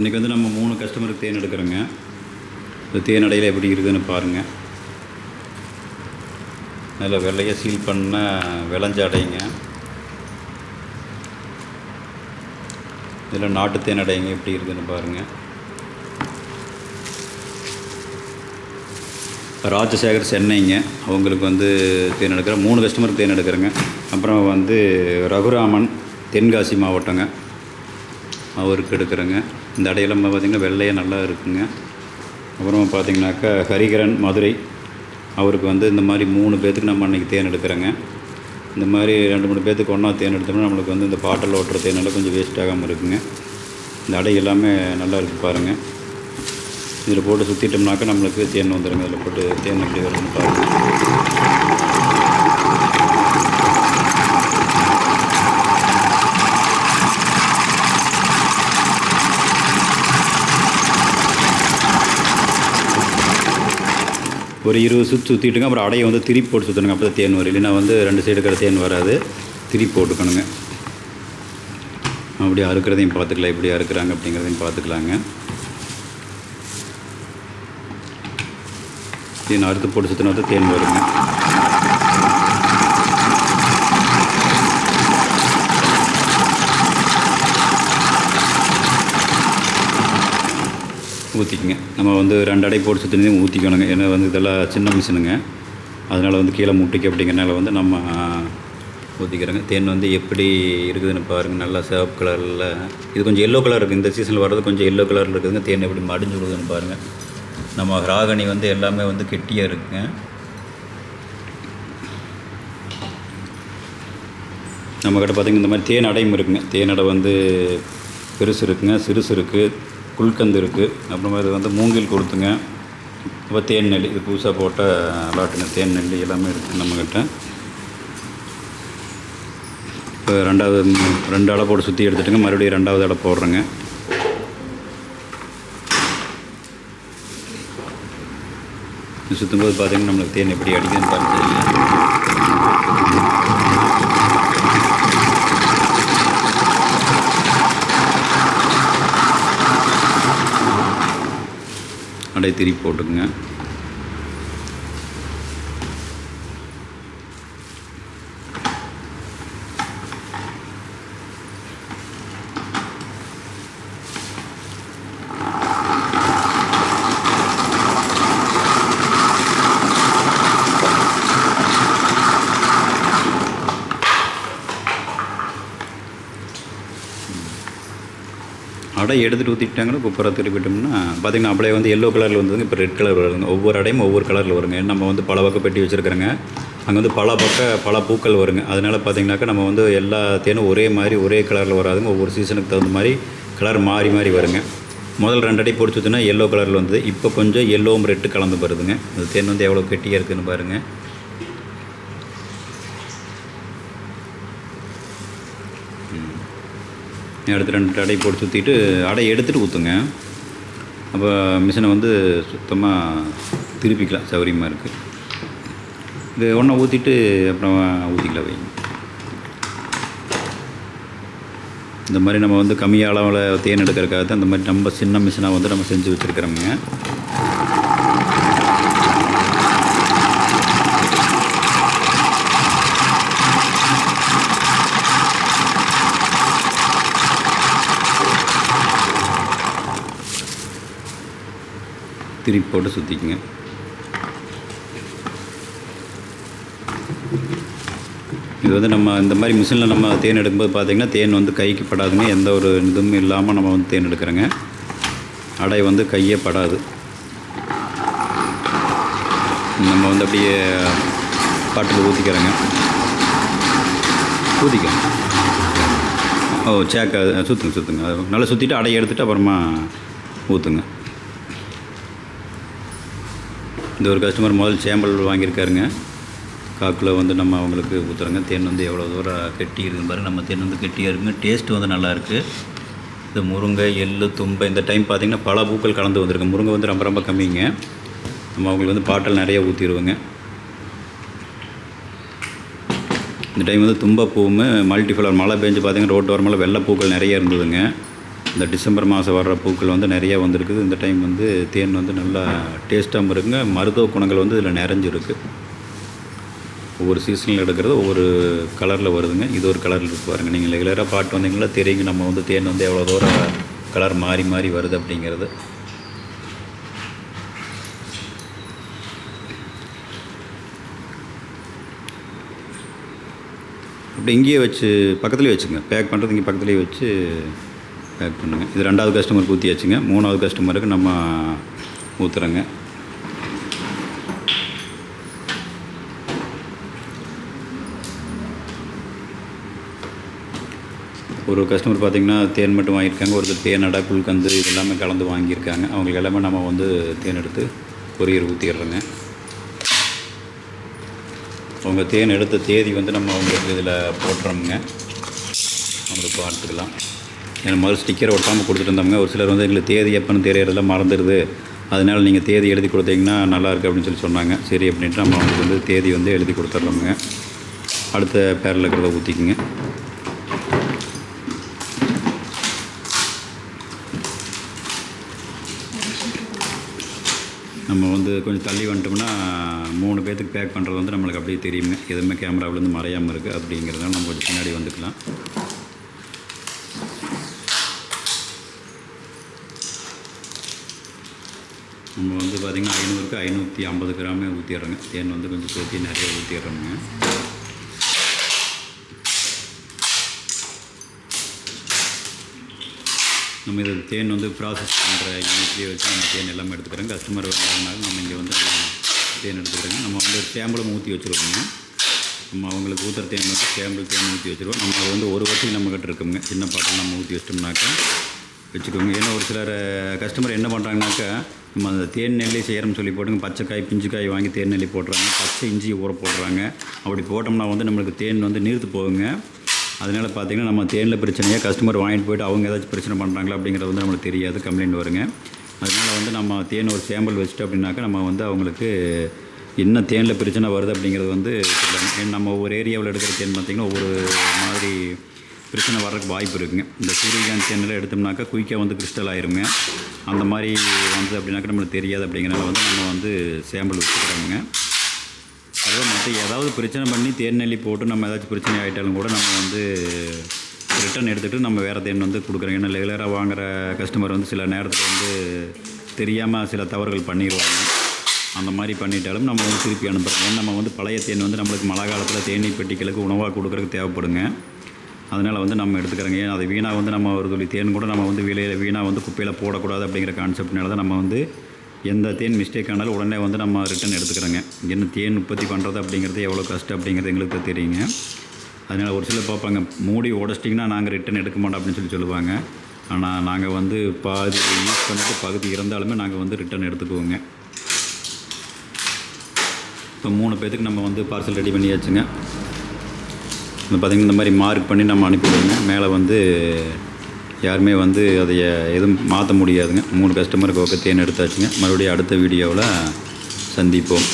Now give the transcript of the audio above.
இன்றைக்கி வந்து நம்ம மூணு கஸ்டமருக்கு தேன் எடுக்கிறோங்க. இந்த தேன் அடையில் எப்படி இருக்குதுன்னு பாருங்கள் நல்ல வெள்ளையாக சீல் பண்ண விளைஞ்ச அடைங்க. இதில் நாட்டு தேன் அடைங்க எப்படி இருக்குதுன்னு பாருங்கள் ராஜசேகர் சென்னைங்க. அவங்களுக்கு வந்து தேன் எடுக்கிறேன் மூணு கஸ்டமருக்கு தேன் எடுக்கிறேங்க. அப்புறம் வந்து ரகுராமன் தென்காசி மாவட்டங்க. அவருக்கு எடுக்கிறேங்க. இந்த அடையெல்லாம் பார்த்திங்கன்னா வெள்ளையாக நல்லா இருக்குங்க. அப்புறம் பார்த்திங்கனாக்கா ஹரிகரன் மதுரை அவருக்கு வந்து இந்த மாதிரி மூணு பேர்த்துக்கு நம்ம அன்றைக்கி தேன் எடுக்கிறோங்க. இந்த மாதிரி ரெண்டு மூணு பேர்த்துக்கு ஒன்றா தேன் எடுத்தோம்னா நம்மளுக்கு வந்து இந்த பாட்டில் ஓட்டுற தேனெல்லாம் கொஞ்சம் வேஸ்ட் ஆகாமல் இருக்குங்க. இந்த அடை எல்லாமே நல்லா இருக்குது பாருங்கள் இதில் போட்டு சுற்றிட்டோம்னாக்கா நம்மளுக்கு தேன் வந்துடுங்க இதில் போட்டு தேன் எப்படி வருதுன்னு பாருங்கள் ஒரு இருபது சுற்று சுற்றிட்டுங்க அப்புறம் அடையை வந்து திருப்பி போட்டு சுற்றணுங்க அப்போ தான் தேன் வரும். இல்லைன்னா வந்து ரெண்டு சைடு இருக்கிற தேன் வராது. திருப்பி போட்டுக்கணுங்க. அப்படி அறுக்கிறதையும் பார்த்துக்கலாம். எப்படி அறுக்கிறாங்க அப்படிங்கிறதையும் பார்த்துக்கலாங்க. தேன் அறுத்து போட்டு சுற்றினா தான் தேன் வருங்க. ஊற்றிக்கங்க நம்ம வந்து ரெண்டு அடை போட்டு சுற்றினதையும் ஊற்றிக்கணுங்க ஏன்னா வந்து இதெல்லாம் சின்ன மிஷினுங்க. அதனால் வந்து கீழே முட்டிக்கு அப்படிங்கிறனால வந்து நம்ம ஊற்றிக்கிறோங்க தேன் வந்து எப்படி இருக்குதுன்னு பாருங்கள் நல்லா சிவப்பு கலரில். இது கொஞ்சம் எல்லோ கலர் இருக்குது இந்த சீசனில் வர்றது கொஞ்சம் எல்லோ கலரில் இருக்குதுங்க. தேன் எப்படி மடிஞ்சு விடுதுன்னு பாருங்கள் நம்ம ராகணி வந்து எல்லாமே வந்து கெட்டியாக இருக்குங்க. நம்மக்கிட்ட பார்த்திங்கன்னா இந்த மாதிரி தேன் அடையும் இருக்குங்க. தேன் அடை வந்து பெருசு இருக்குங்க. சிறுசு இருக்குது புல்கந்து இருக்குது அப்புறமா இது வந்து மூங்கில் கொடுத்துங்க. அப்புறம் தேன் நெல்லி இது புதுசாக போட்ட அலாட்டுங்க தேன் நெல்லி எல்லாமே இருக்குது நம்மக்கிட்ட இப்போ ரெண்டாவது ரெண்டு அலை போட்டு சுற்றி எடுத்துட்டுங்க. மறுபடியும் ரெண்டாவது அடை போடுறேங்க. சுற்றும்போது பார்த்தீங்கன்னா நம்மளுக்கு தேன் எப்படி அடிக்குதுன்னு பார்த்து அடை திருப்பி போட்டுக்குங்க. அடை எடுத்துகிட்டு ஊற்றிட்டாங்கன்னா குப்பரை திருப்பிட்டோம்னா பார்த்திங்கன்னா அப்படியே வந்து எல்லோ கலரில் வந்ததுங்க. இப்போ ரெட் கலர் வருதுங்க. ஒவ்வொரு அடையும் ஒவ்வொரு கலரில் வருங்க. நம்ம வந்து பல பக்கம் பெட்டி வச்சுருக்கிறோங்க. அங்கே வந்து பல பக்க பல பூக்கள் வருங்க. அதனால் பார்த்திங்கனாக்கா நம்ம வந்து எல்லா தேனும் ஒரே மாதிரி ஒரே கலரில் வராதுங்க. ஒவ்வொரு சீசனுக்கு தகுந்த மாதிரி கலர் மாறி மாறி வருங்க. முதல் ரெண்டு அடி போட்டு எல்லோ கலரில் வந்தது. இப்போ கொஞ்சம் எல்லோவும் ரெட்டு கலந்து வருதுங்க. அந்த தேன் வந்து எவ்வளோ கெட்டியாக இருக்குதுன்னு பாருங்கள் எடுத்து ரெண்டு அடை போட்டு சுற்றிட்டு அடை எடுத்துகிட்டு ஊற்றுங்க அப்போ மிஷினை வந்து சுத்தமாக திருப்பிக்கலாம் சௌகரியமாக இருக்குது இது ஒன்றை ஊற்றிட்டு அப்புறம் ஊற்றிக்கலாம் வைங்க. இந்த மாதிரி நம்ம வந்து கம்மியாக அளவில் தேன் எடுக்கிறதுக்காக தான் இந்த மாதிரி நம்ம சின்ன மிஷினாக வந்து நம்ம செஞ்சு வச்சுருக்கிறோங்க திருப்பி போட்டு சுற்றிக்குங்க இது வந்து நம்ம இந்த மாதிரி மிஷினில் நம்ம தேன் எடுக்கும்போது பார்த்திங்கன்னா தேன் வந்து கைக்கு படாதுங்க. எந்த ஒரு இதுவும் இல்லாமல் நம்ம வந்து தேன் எடுக்கிறோங்க. அடை வந்து கையே படாது. நம்ம வந்து அப்படியே பாட்டில் ஊற்றிக்கிறோங்க ஊற்றிக்க ஓ சேக்க சுற்றுங்க சுற்றுங்க அது நல்லா சுற்றிட்டு அடையை எடுத்துகிட்டு அப்புறமா ஊற்றுங்க இந்த ஒரு கஸ்டமர் முதல் சேம்பல் வாங்கியிருக்காருங்க. காக்கில் வந்து நம்ம அவங்களுக்கு ஊற்றுறோங்க தேன் வந்து எவ்வளோ தூரம் கெட்டி இருக்குன்னு பாருங்க. நம்ம தேன் வந்து கெட்டியாக இருக்குங்க. டேஸ்ட் வந்து நல்லாயிருக்கு இந்த முருங்கை எள்ளு தும்பை இந்த டைம் பார்த்திங்கன்னா பல பூக்கள் கலந்து வந்திருக்கு. முருங்கை வந்து ரொம்ப ரொம்ப கம்மிங்க. நம்ம அவங்களுக்கு வந்து பாட்டில் நிறைய ஊற்றிடுவோங்க இந்த டைம் வந்து தும்பப்பூவும் மல்டி ஃப்ளவர் மழை பெஞ்சு பார்த்திங்கன்னா ரோட்டு வரமெல்லாம் வெள்ளை பூக்கள் நிறைய இருந்ததுங்க. இந்த டிசம்பர் மாதம் வர்ற பூக்கள் வந்து நிறையா வந்திருக்குது. இந்த டைம் வந்து தேன் வந்து நல்லா டேஸ்ட்டாகவும் இருக்குங்க மருத்துவ குணங்கள் வந்து இதில் நிறைஞ்சிருக்கு. ஒவ்வொரு சீசனில் எடுக்கிறது ஒவ்வொரு கலரில் வருதுங்க. இது ஒரு கலரில் இருக்கு பாருங்கள் நீங்கள் ரெகுலராக பாட்டு வந்தீங்களா தெரியுங்க நம்ம வந்து தேன் வந்து எவ்வளோ தூரம் கலர் மாறி மாறி வருது அப்படிங்கிறது. அப்படி இங்கேயே வச்சு பக்கத்துலேயே வச்சுங்க. பேக் பண்ணுறது இங்கே பக்கத்துலேயே வச்சு பேக் பண்ணுங்க. இது ரெண்டாவது கஸ்டமருக்கு ஊற்றியாச்சுங்க மூணாவது கஸ்டமருக்கு நம்ம ஊற்றுறோங்க ஒரு கஸ்டமர் பார்த்திங்கன்னா தேன் மட்டும் வாங்கியிருக்காங்க. ஒருத்தர் தேன் அடா புல்கந்து இது எல்லாமே கலந்து வாங்கியிருக்காங்க. அவங்களுக்கு எல்லாமே நம்ம வந்து தேன் எடுத்து கொரியர் ஊற்றிடுறோங்க அவங்க தேன் எடுத்த தேதி வந்து நம்ம அவங்களுக்கு இதில் போட்டுறோமுங்க. அவங்களுக்கு பார்த்துக்கலாம். எனக்கு மறு ஸ்டிக்கரை ஒட்டாமல் கொடுத்துட்டு ஒரு சிலர் வந்து எங்களுக்கு தேதி எப்போன்னு தெரியறதெல்லாம் மறந்துடுது. அதனால் நீங்கள் தேதி எழுதி கொடுத்தீங்கன்னா நல்லாயிருக்கு அப்படின்னு சொல்லி சொன்னாங்க. சரி அப்படின்ட்டு நம்ம அவங்களுக்கு வந்து தேதி வந்து எழுதி கொடுத்துட்றோமுங்க அடுத்த பேரில் இருக்கிறத ஊற்றிக்குங்க நம்ம வந்து கொஞ்சம் தள்ளி வந்துட்டோம்னா மூணு பேர்த்துக்கு பேக் பண்ணுறது வந்து நம்மளுக்கு அப்படியே தெரியுங்க. எதுவுமே கேமராவிலேருந்து மறையாமல் இருக்குது அப்படிங்கிறதுனால நம்ம கொஞ்சம் பின்னாடி வந்துக்கலாம். நம்ம வந்து பார்த்திங்கன்னா ஐநூறுக்கு ஐநூற்றி ஐம்பது கிராமே ஊற்றிடுறோங்க தேன் வந்து கொஞ்சம் சேர்த்து நிறைய ஊற்றிடுறோங்க நம்ம இது தேன் வந்து ப்ராசஸ் பண்ணுற யூனிட்லேயே வச்சு நம்ம தேன் எல்லாமே எடுத்துக்கிறோம் கஸ்டமர் வந்தாங்கனாலும் நம்ம இங்கே வந்து தேன் எடுத்துக்கிறோங்க. நம்ம வந்து சேம்பளம் ஊற்றி வச்சுருக்கோங்க நம்ம அவங்களுக்கு ஊற்றுற தேன் வந்து சேம்பிள் தேன் ஊற்றி வச்சுருவோம். நம்ம வந்து ஒரு வருஷம் நம்மக்கிட்ட இருக்குங்க. சின்ன பாட்டில் நம்ம ஊற்றி வச்சிட்டோம்னாக்கா வச்சுக்கோங்க. ஏன்னா ஒரு சிலர் கஸ்டமர் என்ன பண்ணுறாங்கனாக்கா நம்ம அந்த தேன் நெல்லி செய்கிறோம்னு சொல்லி போட்டுங்க. பச்சை காய் பிஞ்சு காய் வாங்கி தேன் நெல்லி போடுறாங்க. பச்சை இஞ்சி ஊற போடுறாங்க. அப்படி போட்டோம்னா வந்து நம்மளுக்கு தேன் வந்து நீர்த்து போகுங்க. அதனால் பார்த்தீங்கன்னா நம்ம தேனில் பிரச்சனையாக கஸ்டமர் வாங்கிட்டு போயிட்டு அவங்க ஏதாச்சும் பிரச்சனை பண்ணுறாங்களா அப்படிங்கிறது வந்து நம்மளுக்கு தெரியாது கம்ப்ளைண்ட் வருங்க. அதனால் வந்து நம்ம தேன் ஒரு சேம்பிள் வச்சுட்டு அப்படின்னாக்கா நம்ம வந்து அவங்களுக்கு என்ன தேனில் பிரச்சனை வருது அப்படிங்கிறது வந்து நம்ம ஒவ்வொரு ஏரியாவில் எடுக்கிற தேன் பார்த்திங்கன்னா ஒவ்வொரு மாதிரி பிரச்சனை வர்றதுக்கு வாய்ப்பு இருக்குங்க. இந்த சூரியகாந்தி தேனில் எடுத்தோம்னாக்கா குயிக்காக வந்து கிறிஸ்டல் ஆயிருங்க. அந்த மாதிரி வந்து அப்படின்னாக்கா நம்மளுக்கு தெரியாது அப்படிங்கிறனால வந்து நம்ம வந்து சேம்பிள் வச்சுக்கிறோமுங்க. அதுவும் மற்ற ஏதாவது பிரச்சனை பண்ணி தேர்நெல்லி போட்டு நம்ம ஏதாச்சும் பிரச்சனை ஆகிட்டாலும் கூட நம்ம வந்து ரிட்டன் எடுத்துகிட்டு நம்ம வேறு தேன் வந்து கொடுக்குறோம். ஏன்னா ரெகுலராக வாங்குற கஸ்டமர் வந்து சில நேரத்தில் வந்து தெரியாமல் சில தவறுகள் பண்ணிடுவாங்க அந்த மாதிரி பண்ணிட்டாலும் நம்ம வந்து திருப்பி அனுப்புகிறோம் ஏன்னா நம்ம வந்து பழைய தேன் வந்து நம்மளுக்கு மழை காலத்தில் தேனீ பெட்டிகளுக்கு உணவாக கொடுக்குறதுக்கு தேவைப்படுங்க. அதனால் வந்து நம்ம எடுத்துக்கிறோங்க. ஏன் அதை வீணாக வந்து நம்ம ஒரு துளி தேன் கூட நம்ம வந்து விலையில் வீணாக வந்து குப்பையில் போடக்கூடாது அப்படிங்கிற கான்செப்ட்னால தான் நம்ம வந்து எந்த தேன் மிஸ்டேக் ஆனாலும் உடனே வந்து நம்ம ரிட்டன் எடுத்துக்கிறோங்க. என்ன தேன் உற்பத்தி பண்ணுறது அப்படிங்கிறது எவ்வளோ கஷ்டம் அப்படிங்கிறது எங்களுக்கு தெரியுங்க. அதனால் ஒரு சிலர் பார்ப்பாங்க மூடி உடச்சிட்டிங்கன்னா நாங்கள் ரிட்டன் எடுக்க மாட்டோம் அப்படின்னு சொல்லி சொல்லுவாங்க. ஆனால் நாங்கள் வந்து பாதி யூஸ் பண்ணிட்டு பகுதி இருந்தாலுமே நாங்கள் வந்து ரிட்டன் எடுத்துக்குவோங்க. இப்போ மூணு பேர்த்துக்கு நம்ம வந்து பார்சல் ரெடி பண்ணியாச்சுங்க. வந்து பார்த்திங்கன்னா இந்த மாதிரி மார்க் பண்ணி நம்ம அனுப்பிவிடுங்க மேலே வந்து யாருமே வந்து அதை எதுவும் மாற்ற முடியாதுங்க. மூணு கஸ்டமருக்கு ஓகே தேன் எடுத்தாச்சுங்க. மறுபடியும் அடுத்த வீடியோவில் சந்திப்போம்.